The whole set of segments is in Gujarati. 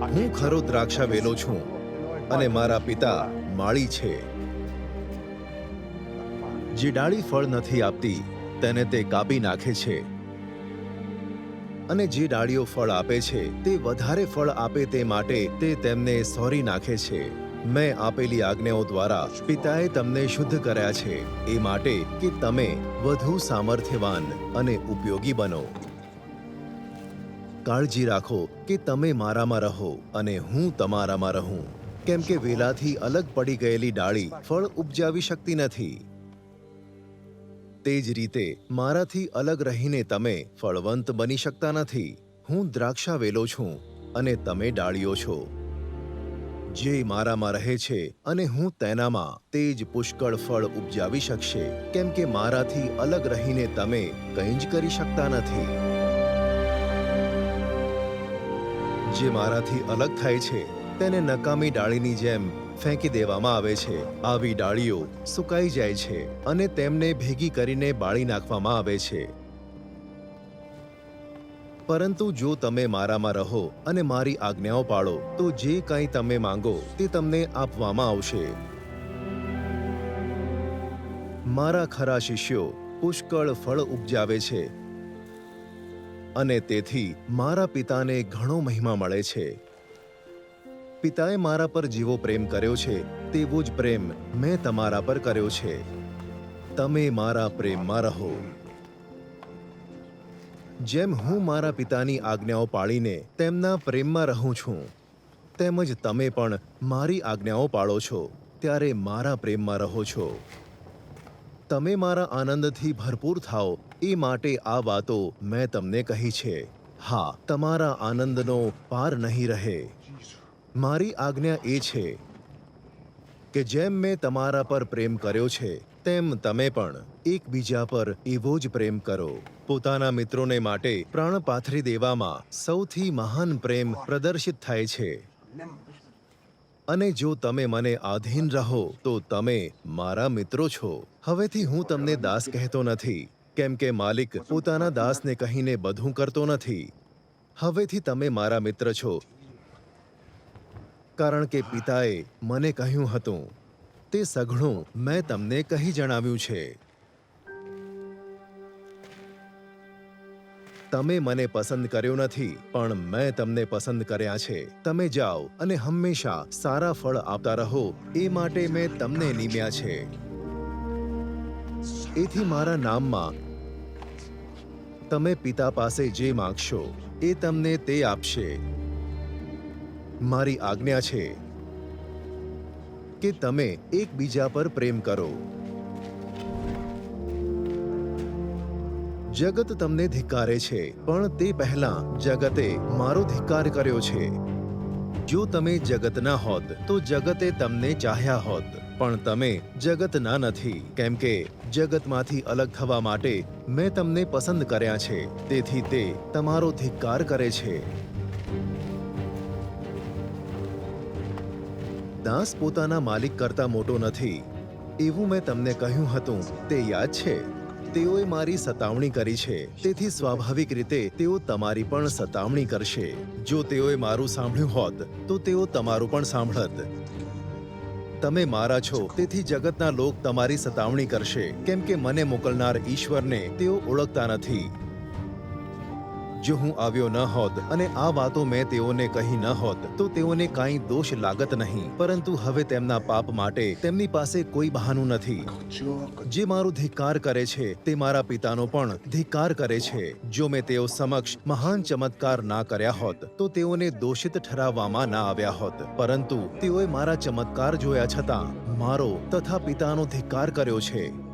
હું ખરો દ્રાક્ષા વેલો છું અને મારા પિતા માળી છે. જે ડાળી ફળ નથી આપતી, તેને તે કાપી નાખે છે. અને જે ડાળીઓ ફળ આપે છે, તે વધારે ફળ આપે તે માટે તે તેમને સોરી નાખે છે. મેં આપેલી આજ્ઞાઓ દ્વારા પિતાએ તમને શુદ્ધ કર્યા છે. એ માટે કે તમે વધુ સામર્થ્યવાન અને ઉપયોગી બનો. કાળજી રાખો કે તમે મારામાં રહો અને હું તમારામાં રહું. કેમ કે વેલાથી અલગ પડી ગયેલી ડાળી ફળ ઉપજાવી શકતી નથી. તે જ રીતે મારાથી અલગ રહીને તમે ફળવંત બની શકતા નથી. હું દ્રાક્ષા વેલો છું અને તમે ડાળીઓ છો. જે મારામાં રહે છે અને હું તેનામાં તે જ પુષ્કળ ફળ ઉપજાવી શકશે. કેમ કે મારાથી અલગ રહીને તમે કંઈ જ કરી શકતા નથી. જે મારાથી અલગ થાય છે, તેને નકામી ડાળીની જેમ ફેંકી દેવામાં આવે છે. આવી ડાળીઓ સુકાઈ જાય છે અને તેમને ભેગી કરીને બાળી નાખવામાં આવે છે. પરંતુ જો તમે મારામાં રહો અને મારી આજ્ઞાઓ પાળો, તો જે કંઈ તમે માંગો તે તમને આપવામાં આવશે. મારા ખરા શિષ્યો, પુષ્કળ ફળ ઉપજાવે છે. અને તેથી મારા પિતાને ઘણો મહિમા મળે છે. પિતાએ મારા પર જેવો પ્રેમ કર્યો છે, તેવો જ પ્રેમ મેં તમારા પર કર્યો છે. તમે મારા પ્રેમમાં રહો. જેમ હું મારા પિતાની આજ્ઞાઓ પાળીને તેમના પ્રેમમાં રહું છું, તેમજ તમે પણ મારી આજ્ઞાઓ પાળો છો, ત્યારે મારા પ્રેમમાં રહો છો. તમે મારા આનંદથી ભરપૂર થાઓ, એ માટે આ વાતો મેં તમને કહી છે. હા, તમારા આનંદનો પાર નહીં રહે. મારી આજ્ઞા એ છે કે જેમ મેં તમારા પર પ્રેમ કર્યો છે તેમ તમે પણ એકબીજા પર એવો જ પ્રેમ કરો. પોતાના મિત્રોને માટે પ્રાણ પાથરી દેવામાં સૌથી મહાન પ્રેમ પ્રદર્શિત થાય છે. અને જો તમે મને આધીન રહો, તો તમે મારા મિત્રો છો. હવેથી હું તમને દાસ કહેતો નથી, કેમ કે માલિક પોતાના દાસને કહીને બધું કરતો નથી. હવેથી તમે મારા મિત્ર છો. કારણ કે પિતાએ મને કહ્યું હતું તે સઘળું મેં તમને કહી જણાવ્યું છે. તમે મને પસંદ કર્યો નથી, પણ મેં તમને પસંદ કર્યા છે. તમે જાઓ અને હંમેશા સારા ફળ આપતા રહો. એ માટે મેં તમને નિમ્યા છે. એથી મારા નામમાં તમે પિતા પાસે જે માંગશો, એ તમને તે આપશે. મારી આજ્ઞા છે. કે તમે એકબીજા પર પ્રેમ કરો. જગત તમને ધિક્કારે છે, પણ તે પહેલા જગતે મારો ધિક્કાર કર્યો છે. જો તમે જગતના હોત, તો જગતે તમને ચાહ્યા હોત. પણ તમે જગતના નથી, કેમ કે જગતમાંથી અલગ થવા માટે મેં તમને પસંદ કર્યા છે, તેથી તે તમારો ધિક્કાર કરે છે. દાસ પોતાના માલિક કરતા મોટો નથી. એવું મેં તમને કહ્યું હતું, તે યાદ છે. તેઓએ મારી સતાવણી કરી છે. તેથી સ્વાભાવિક રીતે તેઓ તમારી પણ સતાવણી કરશે. જો તેઓએ મારું સાંભળ્યું હોત, તો તેઓ તમારું પણ સાંભળત. તમે મારા છો, તેથી જગતના લોક તમારી સતાવણી કરશે. કેમ કે મને મોકલનાર ઈશ્વરને તેઓ ઓળખતા નથી. જો હું આવ્યો ન હોત અને આ વાતો મેં તેઓને કહી ન હોત, તો તેઓને કાંઈ દોષ લાગત નહીં. પરંતુ હવે તેમના પાપ માટે તેમની પાસે કોઈ બહાનું નથી. જે મારો ધિક્કાર કરે છે, તે મારા પિતાનો પણ ધિક્કાર કરે છે. જો મેં તેઓ સમક્ષ મહાન ચમત્કાર ના કર્યા હોત, તો તેઓને દોષિત ઠરાવવામાં ના આવ્યા હોત. પરંતુ તેઓએ મારા ચમત્કાર જોયા છતાં, મારો તથા પિતાનો ધિક્કાર કર્યો છે.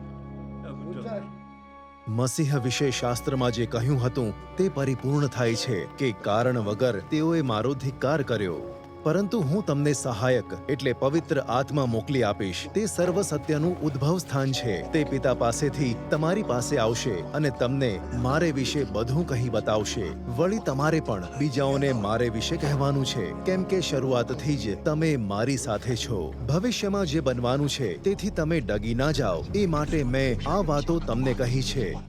મસીહ વિશે શાસ્ત્રમાં જે કહ્યું હતું તે પરિપૂર્ણ થાય છે કે કારણ વગર તેઓએ મારો ધિક્કાર કર્યો. પરંતુ હું તમને સહાયક, એટલે પવિત્ર આત્મા મોકલી આપીશ. તે સર્વ સત્યનું ઉદ્ભવ સ્થાન છે. તે પિતા પાસેથી તમારી પાસે આવશે અને તમને મારે વિશે બધું કહી બતાવશે. વળી તમારે પણ બીજાઓને મારે વિશે કહેવાનું છે. કેમ કે શરૂઆતથી જ તમે મારી સાથે છો. ભવિષ્યમાં જે બનવાનું છે, તેથી તમે ડગી ના જાઓ. એ માટે મેં આ વાતો તમને કહી છે.